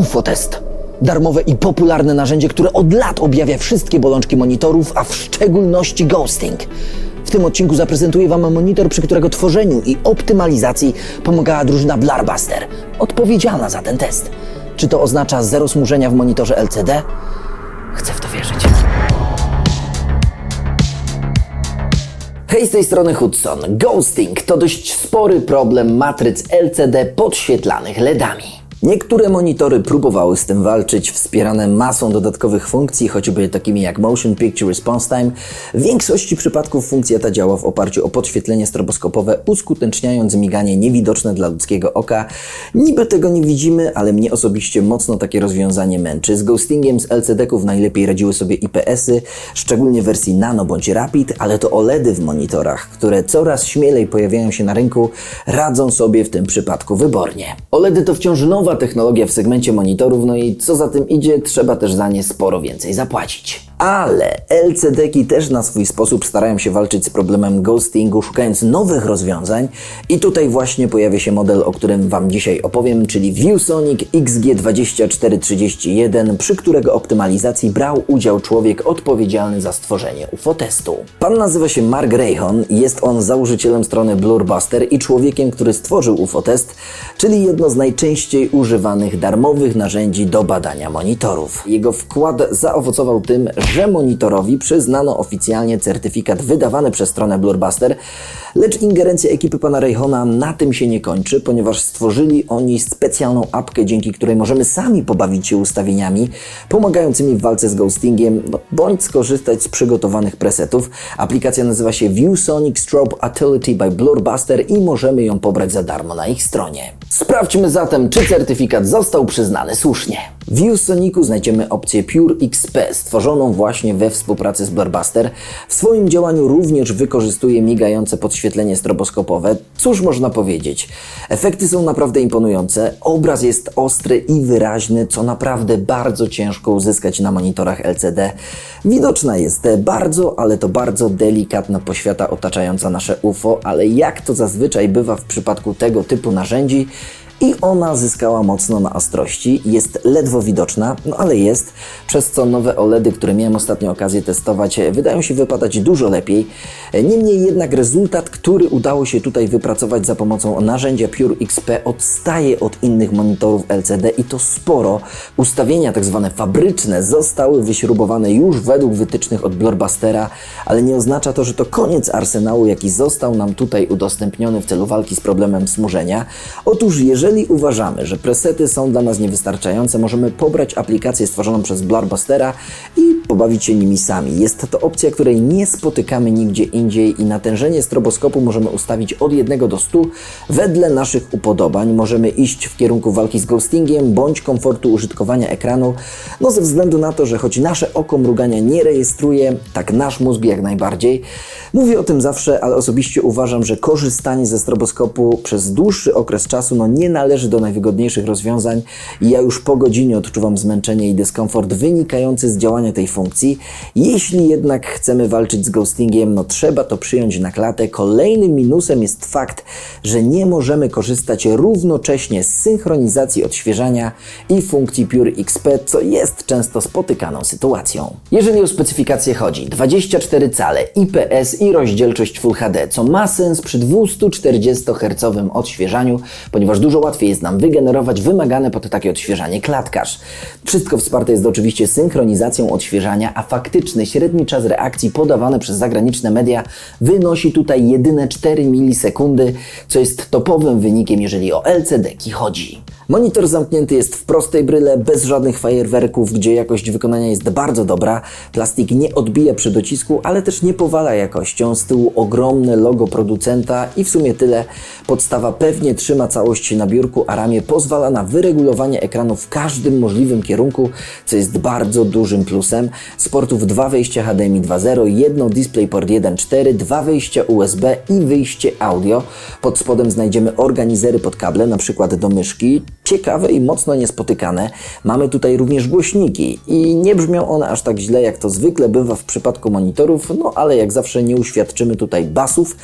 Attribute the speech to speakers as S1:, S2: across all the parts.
S1: UFO-test. Darmowe i popularne narzędzie, które od lat objawia wszystkie bolączki monitorów, a w szczególności ghosting. W tym odcinku zaprezentuję Wam monitor, przy którego tworzeniu i optymalizacji pomagała drużyna Blarbuster, odpowiedzialna za ten test. Czy to oznacza zero smużenia w monitorze LCD? Chcę w to wierzyć. Hej, z tej strony Hudson. Ghosting to dość spory problem matryc LCD podświetlanych LEDami. Niektóre monitory próbowały z tym walczyć, wspierane masą dodatkowych funkcji, choćby takimi jak Motion Picture Response Time. W większości przypadków funkcja ta działa w oparciu o podświetlenie stroboskopowe, uskuteczniając miganie niewidoczne dla ludzkiego oka. Niby tego nie widzimy, ale mnie osobiście mocno takie rozwiązanie męczy. Z ghostingiem z LCD-ków najlepiej radziły sobie IPS-y, szczególnie w wersji Nano bądź Rapid, ale to OLEDy w monitorach, które coraz śmielej pojawiają się na rynku, radzą sobie w tym przypadku wybornie. OLEDy to wciąż nowa technologia w segmencie monitorów, no i co za tym idzie, trzeba też za nie sporo więcej zapłacić. Ale LCD-ki też na swój sposób starają się walczyć z problemem ghostingu, szukając nowych rozwiązań. I tutaj właśnie pojawia się model, o którym Wam dzisiaj opowiem, czyli ViewSonic XG2431, przy którego optymalizacji brał udział człowiek odpowiedzialny za stworzenie UFO-testu. Pan nazywa się Mark Rayhon, jest on założycielem strony Blurbuster i człowiekiem, który stworzył UFO-test, czyli jedno z najczęściej używanych darmowych narzędzi do badania monitorów. Jego wkład zaowocował tym, że monitorowi przyznano oficjalnie certyfikat wydawany przez stronę Blurbuster, lecz ingerencja ekipy pana Rayhona na tym się nie kończy, ponieważ stworzyli oni specjalną apkę, dzięki której możemy sami pobawić się ustawieniami pomagającymi w walce z ghostingiem, no, bądź skorzystać z przygotowanych presetów. Aplikacja nazywa się ViewSonic Strobe Utility by Blurbuster i możemy ją pobrać za darmo na ich stronie. Sprawdźmy zatem, czy certyfikat został przyznany słusznie. W ViewSonicu znajdziemy opcję Pure XP, stworzoną właśnie we współpracy z Blurbuster. W swoim działaniu również wykorzystuje migające podświetlenie stroboskopowe. Cóż można powiedzieć? Efekty są naprawdę imponujące, obraz jest ostry i wyraźny, co naprawdę bardzo ciężko uzyskać na monitorach LCD. Widoczna jest bardzo, ale to bardzo delikatna poświata otaczająca nasze UFO, ale jak to zazwyczaj bywa w przypadku tego typu narzędzi, i ona zyskała mocno na ostrości. Jest ledwo widoczna, no ale jest, przez co nowe OLEDy, które miałem ostatnio okazję testować, wydają się wypadać dużo lepiej. Niemniej jednak rezultat, który udało się tutaj wypracować za pomocą narzędzia Pure XP odstaje od innych monitorów LCD i to sporo. Ustawienia tak zwane fabryczne zostały wyśrubowane już według wytycznych od Blorbustera, ale nie oznacza to, że to koniec arsenału, jaki został nam tutaj udostępniony w celu walki z problemem smużenia. Otóż jeżeli jeżeli uważamy, że presety są dla nas niewystarczające, możemy pobrać aplikację stworzoną przez Blarbustera i pobawić się nimi sami. Jest to opcja, której nie spotykamy nigdzie indziej i natężenie stroboskopu możemy ustawić od 1 do 100 wedle naszych upodobań. Możemy iść w kierunku walki z ghostingiem bądź komfortu użytkowania ekranu, no ze względu na to, że choć nasze oko mrugania nie rejestruje, tak nasz mózg jak najbardziej. Mówię o tym zawsze, ale osobiście uważam, że korzystanie ze stroboskopu przez dłuższy okres czasu no nie należy do najwygodniejszych rozwiązań i ja już po godzinie odczuwam zmęczenie i dyskomfort wynikający z działania tej funkcji. Jeśli jednak chcemy walczyć z ghostingiem, no trzeba to przyjąć na klatę. Kolejnym minusem jest fakt, że nie możemy korzystać równocześnie z synchronizacji odświeżania i funkcji Pure XP, co jest często spotykaną sytuacją. Jeżeli o specyfikację chodzi, 24 cale, IPS i rozdzielczość Full HD, co ma sens przy 240 Hz odświeżaniu, ponieważ dużo łatwiej jest nam wygenerować wymagane pod takie odświeżanie klatkarz. Wszystko wsparte jest oczywiście synchronizacją odświeżania, a faktyczny średni czas reakcji podawany przez zagraniczne media wynosi tutaj jedyne 4 milisekundy, co jest topowym wynikiem, jeżeli o LCD-ki chodzi. Monitor zamknięty jest w prostej bryle, bez żadnych fajerwerków, gdzie jakość wykonania jest bardzo dobra. Plastik nie odbija przy docisku, ale też nie powala jakością. Z tyłu ogromne logo producenta i w sumie tyle. Podstawa pewnie trzyma całość na biurku, a ramię pozwala na wyregulowanie ekranu w każdym możliwym kierunku, co jest bardzo dużym plusem. Z portów dwa wyjścia HDMI 2.0, jedno DisplayPort 1.4, dwa wyjścia USB i wyjście audio. Pod spodem znajdziemy organizery pod kable, na przykład do myszki ciekawe i mocno niespotykane. Mamy tutaj również głośniki i nie brzmią one aż tak źle, jak to zwykle bywa w przypadku monitorów, no ale jak zawsze nie uświadczymy tutaj basów.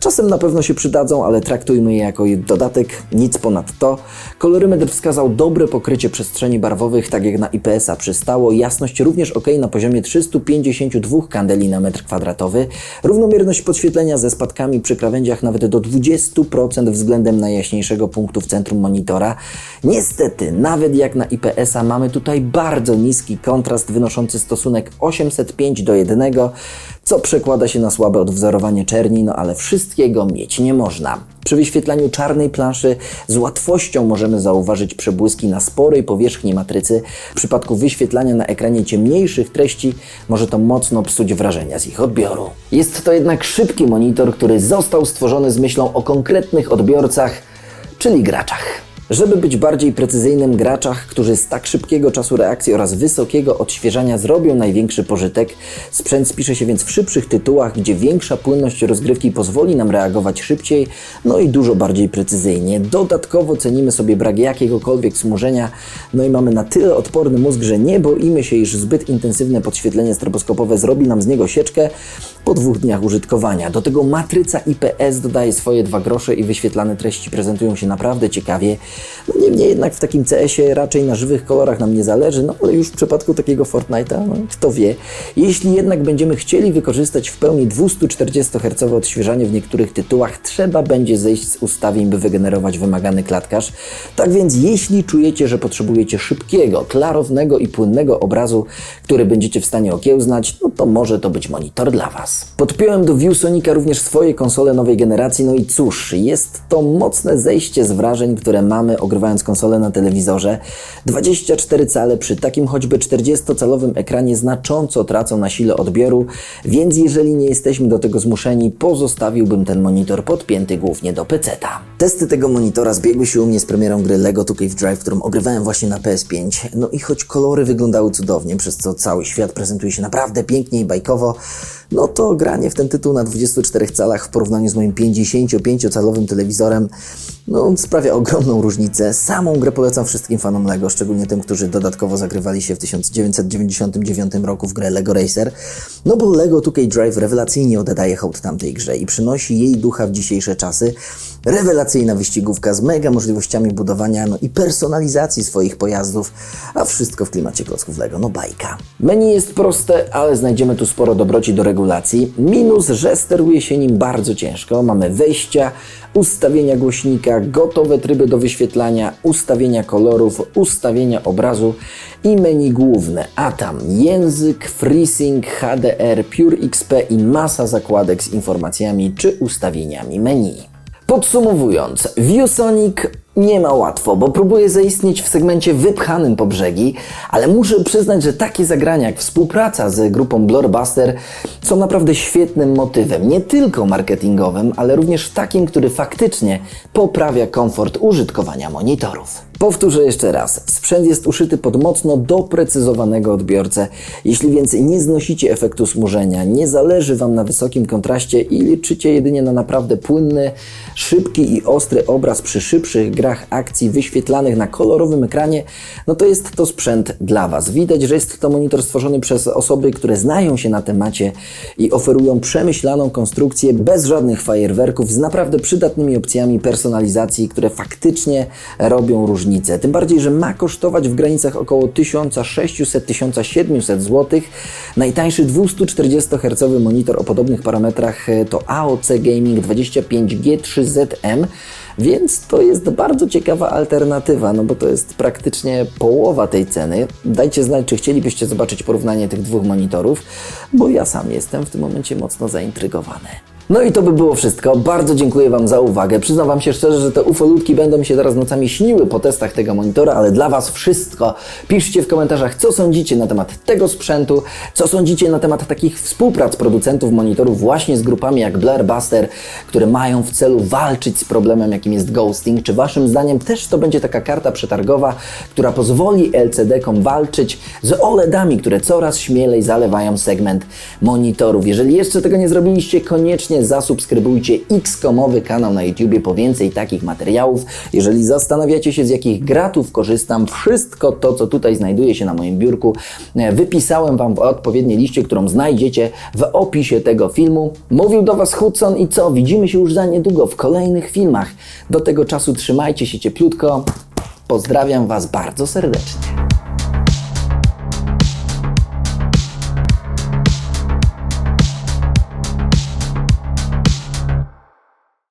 S1: Czasem na pewno się przydadzą, ale traktujmy je jako dodatek, nic ponad to. Kolorymetr wskazał dobre pokrycie przestrzeni barwowych, tak jak na IPS-a przystało. Jasność również ok na poziomie 352 kandeli na metr kwadratowy. Równomierność podświetlenia ze spadkami przy krawędziach nawet do 20% względem najjaśniejszego punktu w centrum monitora. Niestety, nawet jak na IPS-a mamy tutaj bardzo niski kontrast wynoszący stosunek 805 do 1, co przekłada się na słabe odwzorowanie czerni, no ale wszystkiego mieć nie można. Przy wyświetlaniu czarnej planszy z łatwością możemy zauważyć przebłyski na sporej powierzchni matrycy. W przypadku wyświetlania na ekranie ciemniejszych treści może to mocno psuć wrażenia z ich odbioru. Jest to jednak szybki monitor, który został stworzony z myślą o konkretnych odbiorcach, czyli graczach. Żeby być bardziej precyzyjnym, graczach, którzy z tak szybkiego czasu reakcji oraz wysokiego odświeżania zrobią największy pożytek, sprzęt spisze się więc w szybszych tytułach, gdzie większa płynność rozgrywki pozwoli nam reagować szybciej, no i dużo bardziej precyzyjnie. Dodatkowo cenimy sobie brak jakiegokolwiek smużenia, no i mamy na tyle odporny mózg, że nie boimy się, iż zbyt intensywne podświetlenie stroboskopowe zrobi nam z niego sieczkę po dwóch dniach użytkowania. Do tego matryca IPS dodaje swoje dwa grosze i wyświetlane treści prezentują się naprawdę ciekawie. No niemniej jednak w takim CS-ie raczej na żywych kolorach nam nie zależy, no ale już w przypadku takiego Fortnite'a, no, kto wie. Jeśli jednak będziemy chcieli wykorzystać w pełni 240 Hz odświeżanie w niektórych tytułach, trzeba będzie zejść z ustawień, by wygenerować wymagany klatkarz. Tak więc jeśli czujecie, że potrzebujecie szybkiego, klarownego i płynnego obrazu, który będziecie w stanie okiełznać, no to może to być monitor dla Was. Podpiąłem do ViewSonica również swoje konsole nowej generacji, no i cóż, jest to mocne zejście z wrażeń, które mamy ogrywając konsolę na telewizorze. 24 cale przy takim choćby 40-calowym ekranie znacząco tracą na sile odbioru, więc jeżeli nie jesteśmy do tego zmuszeni, pozostawiłbym ten monitor podpięty głównie do PC-ta. Testy tego monitora zbiegły się u mnie z premierą gry LEGO 2 Cave Drive, którą ogrywałem właśnie na PS5. No i choć kolory wyglądały cudownie, przez co cały świat prezentuje się naprawdę pięknie i bajkowo, no to granie w ten tytuł na 24 calach w porównaniu z moim 55-calowym telewizorem no, sprawia ogromną różnicę. Samą grę polecam wszystkim fanom LEGO, szczególnie tym, którzy dodatkowo zagrywali się w 1999 roku w grę LEGO Racer, no bo LEGO 2K Drive rewelacyjnie oddaje hołd tamtej grze i przynosi jej ducha w dzisiejsze czasy. Rewelacyjna wyścigówka z mega możliwościami budowania no i personalizacji swoich pojazdów, a wszystko w klimacie klocków LEGO, no bajka. Menu jest proste, ale znajdziemy tu sporo dobroci do regulacji. Minus, że steruje się nim bardzo ciężko. Mamy wejścia, ustawienia głośnika, gotowe tryby do wyświetlania, ustawienia kolorów, ustawienia obrazu i menu główne, a tam język, FreeSync, HDR, PureXP i masa zakładek z informacjami czy ustawieniami menu. Podsumowując, ViewSonic nie ma łatwo, bo próbuje zaistnieć w segmencie wypchanym po brzegi, ale muszę przyznać, że takie zagrania jak współpraca z grupą Blurbuster są naprawdę świetnym motywem, nie tylko marketingowym, ale również takim, który faktycznie poprawia komfort użytkowania monitorów. Powtórzę jeszcze raz. Sprzęt jest uszyty pod mocno doprecyzowanego odbiorcę. Jeśli więc nie znosicie efektu smużenia, nie zależy Wam na wysokim kontraście i liczycie jedynie na naprawdę płynny, szybki i ostry obraz przy szybszych grach akcji wyświetlanych na kolorowym ekranie, no to jest to sprzęt dla Was. Widać, że jest to monitor stworzony przez osoby, które znają się na temacie i oferują przemyślaną konstrukcję bez żadnych fajerwerków z naprawdę przydatnymi opcjami personalizacji, które faktycznie robią różnicę różnicę. Tym bardziej, że ma kosztować w granicach około 1600-1700 zł. Najtańszy 240Hz monitor o podobnych parametrach e, to AOC Gaming 25G3ZM. Więc to jest bardzo ciekawa alternatywa, no bo to jest praktycznie połowa tej ceny. Dajcie znać, czy chcielibyście zobaczyć porównanie tych dwóch monitorów, bo ja sam jestem w tym momencie mocno zaintrygowany. No i to by było wszystko. Bardzo dziękuję Wam za uwagę. Przyznam Wam się szczerze, że te ufolutki będą mi się teraz nocami śniły po testach tego monitora, ale dla Was wszystko. Piszcie w komentarzach, co sądzicie na temat tego sprzętu, co sądzicie na temat takich współprac producentów monitorów właśnie z grupami jak Blair Buster, które mają w celu walczyć z problemem, jakim jest ghosting. Czy Waszym zdaniem też to będzie taka karta przetargowa, która pozwoli LCD-kom walczyć z OLEDami, które coraz śmielej zalewają segment monitorów? Jeżeli jeszcze tego nie zrobiliście, koniecznie koniecznie zasubskrybujcie X-komowy kanał na YouTubie po więcej takich materiałów. Jeżeli zastanawiacie się z jakich gratów korzystam, wszystko to, co tutaj znajduje się na moim biurku, e, wypisałem Wam w odpowiedniej liście, którą znajdziecie w opisie tego filmu. Mówił do Was Hudson i co? Widzimy się już za niedługo w kolejnych filmach. Do tego czasu trzymajcie się cieplutko. Pozdrawiam Was bardzo serdecznie.